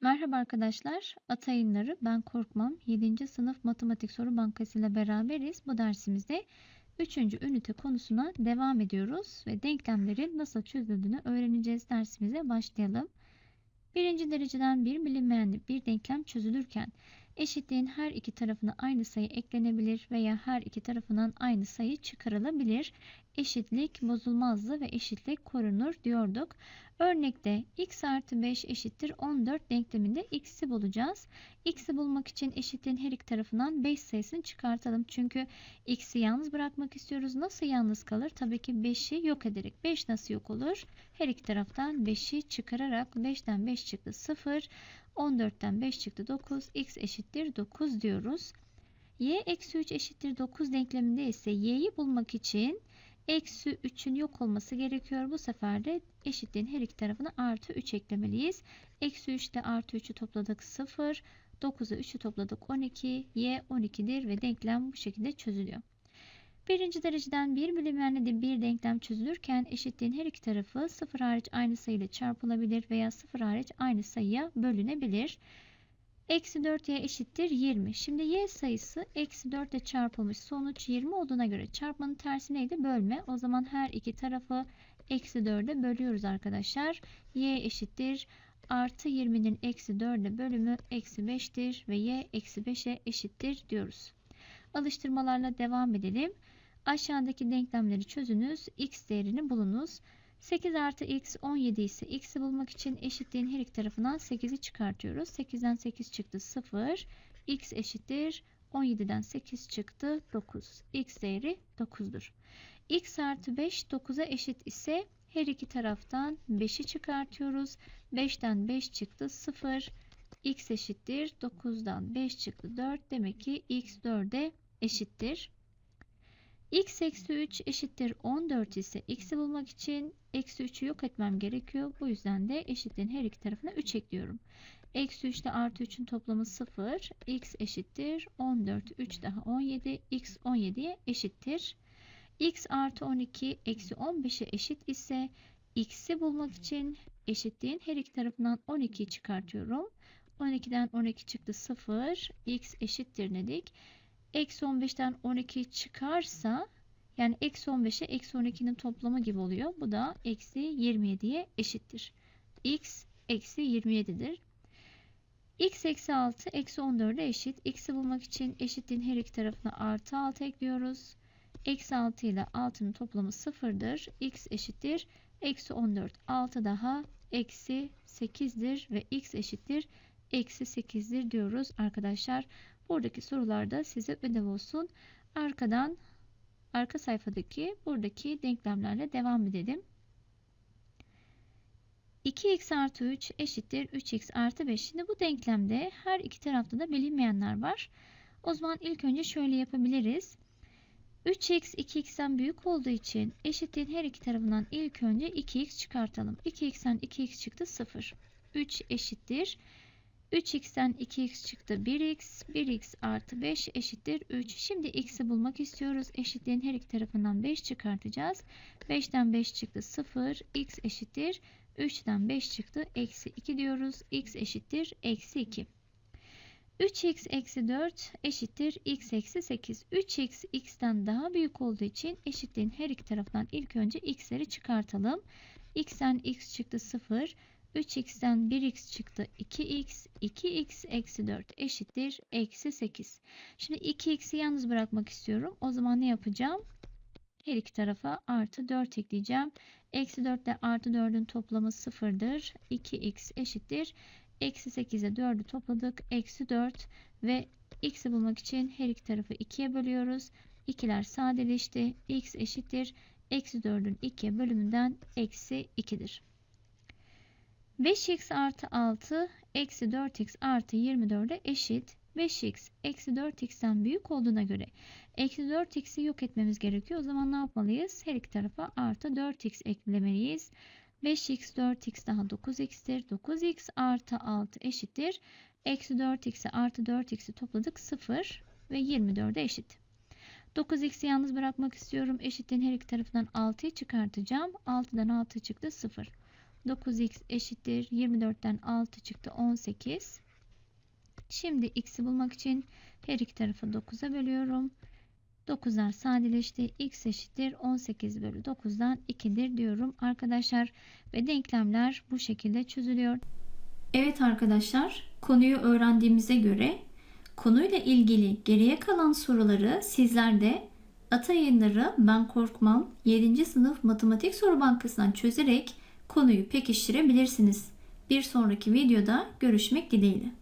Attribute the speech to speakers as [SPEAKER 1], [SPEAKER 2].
[SPEAKER 1] Merhaba arkadaşlar, Atayınları Ben Korkmam 7. sınıf matematik soru bankası ile beraberiz. Bu dersimizde 3. ünite konusuna devam ediyoruz ve denklemlerin nasıl çözüldüğünü öğreneceğiz. Dersimize başlayalım. Birinci dereceden bir bilinmeyen bir denklem çözülürken eşitliğin her iki tarafına aynı sayı eklenebilir veya her iki tarafından aynı sayı çıkarılabilir. Eşitlik bozulmazdı ve eşitlik korunur diyorduk. Örnekte x artı 5 eşittir 14 denkleminde x'i bulacağız. x'i bulmak için eşitliğin her iki tarafından 5 sayısını çıkartalım. Çünkü x'i yalnız bırakmak istiyoruz. Nasıl yalnız kalır? Tabii ki 5'i yok ederek. 5 nasıl yok olur? Her iki taraftan 5'i çıkararak 5'ten 5 çıktı 0. 14'ten 5 çıktı 9. x eşittir 9 diyoruz. y eksi 3 eşittir 9 denkleminde ise y'yi bulmak için Eksi 3'ün yok olması gerekiyor. Bu sefer de eşitliğin her iki tarafına artı 3 eklemeliyiz. Eksi 3 ile artı 3'ü topladık 0. 9'a 3'ü topladık 12. Y 12'dir ve denklem bu şekilde çözülüyor. Birinci dereceden bir bilinmeyenli bir denklem çözülürken eşitliğin her iki tarafı 0 hariç aynı sayıyla çarpılabilir veya 0 hariç aynı sayıya bölünebilir. Eksi 4y eşittir 20. Şimdi y sayısı eksi 4 ile çarpılmış. Sonuç 20 olduğuna göre çarpmanın tersi neydi? Bölme. O zaman her iki tarafı eksi 4'e bölüyoruz arkadaşlar. y eşittir. Artı 20'nin eksi 4'e bölümü eksi 5'tir ve y eksi 5'e eşittir diyoruz. Alıştırmalarla devam edelim. Aşağıdaki denklemleri çözünüz. x değerini bulunuz. 8 artı x 17 ise x'i bulmak için eşitliğin her iki tarafından 8'i çıkartıyoruz. 8'den 8 çıktı 0. x eşittir 17'den 8 çıktı 9. x değeri 9'dur. x artı 5 9'a eşit ise her iki taraftan 5'i çıkartıyoruz. 5'ten 5 çıktı 0. x eşittir 9'dan 5 çıktı 4. Demek ki x 4'e eşittir x eksi 3 eşittir 14 ise x'i bulmak için eksi 3'ü yok etmem gerekiyor. Bu yüzden de eşitliğin her iki tarafına 3 ekliyorum. Eksi 3 ile artı 3'ün toplamı 0. x eşittir 14. 3 daha 17. x 17'ye eşittir. x artı 12 eksi 15'e eşit ise x'i bulmak için eşitliğin her iki tarafından 12'yi çıkartıyorum. 12'den 12 çıktı 0. x eşittir dedik. Eksi 15'ten 12 çıkarsa yani eksi 15'e eksi 12'nin toplamı gibi oluyor. Bu da eksi 27'ye eşittir. x eksi 27'dir. x eksi 6 eksi 14'e eşit. x'i bulmak için eşitliğin her iki tarafına artı 6 ekliyoruz. Eksi 6 ile 6'nın toplamı 0'dır. x eşittir. Eksi 14 6 daha eksi 8'dir ve x eşittir. Eksi 8'dir diyoruz arkadaşlar. Buradaki sorularda size ödev olsun. Arkadan arka sayfadaki buradaki denklemlerle devam edelim. 2x artı 3 eşittir 3x artı 5. Şimdi bu denklemde her iki tarafta da bilinmeyenler var. O zaman ilk önce şöyle yapabiliriz. 3x 2x'ten büyük olduğu için eşitliğin her iki tarafından ilk önce 2x çıkartalım. 2x'ten 2x çıktı 0. 3 eşittir 3x'ten 2x çıktı 1x. 1x artı 5 eşittir 3. Şimdi x'i bulmak istiyoruz. Eşitliğin her iki tarafından 5 çıkartacağız. 5'ten 5 çıktı 0. x eşittir. 3'ten 5 çıktı. Eksi 2 diyoruz. x eşittir. Eksi 2. 3x eksi 4 eşittir x eksi 8. 3x x'ten daha büyük olduğu için eşitliğin her iki tarafından ilk önce x'leri çıkartalım. x'ten x çıktı 0. 3x'ten 1x çıktı 2x. 2x eksi 4 eşittir. Eksi 8. Şimdi 2x'i yalnız bırakmak istiyorum. O zaman ne yapacağım? Her iki tarafa artı 4 ekleyeceğim. Eksi 4 ile artı 4'ün toplamı 0'dır. 2x eşittir. Eksi 8'e 4'ü topladık. Eksi 4 ve x'i bulmak için her iki tarafı 2'ye bölüyoruz. 2'ler sadeleşti. x eşittir. Eksi 4'ün 2'ye bölümünden eksi 2'dir. 5x artı 6 eksi 4x artı 24'e eşit. 5x eksi 4x'ten büyük olduğuna göre eksi 4x'i yok etmemiz gerekiyor. O zaman ne yapmalıyız? Her iki tarafa artı 4x eklemeliyiz. 5x 4x daha 9x'tir. 9x artı 6 eşittir. Eksi 4x'i artı 4x'i topladık 0 ve 24'e eşit. 9x'i yalnız bırakmak istiyorum. Eşitliğin her iki tarafından 6'yı çıkartacağım. 6'dan 6 çıktı 0. 9x eşittir 24'ten 6 çıktı 18. Şimdi x'i bulmak için her iki tarafı 9'a bölüyorum. 9'lar sadeleşti. x eşittir 18 bölü 9'dan 2'dir diyorum arkadaşlar. Ve denklemler bu şekilde çözülüyor. Evet arkadaşlar konuyu öğrendiğimize göre konuyla ilgili geriye kalan soruları sizler de Ata Yayınları Ben Korkmam 7. sınıf matematik soru bankasından çözerek konuyu pekiştirebilirsiniz. Bir sonraki videoda görüşmek dileğiyle.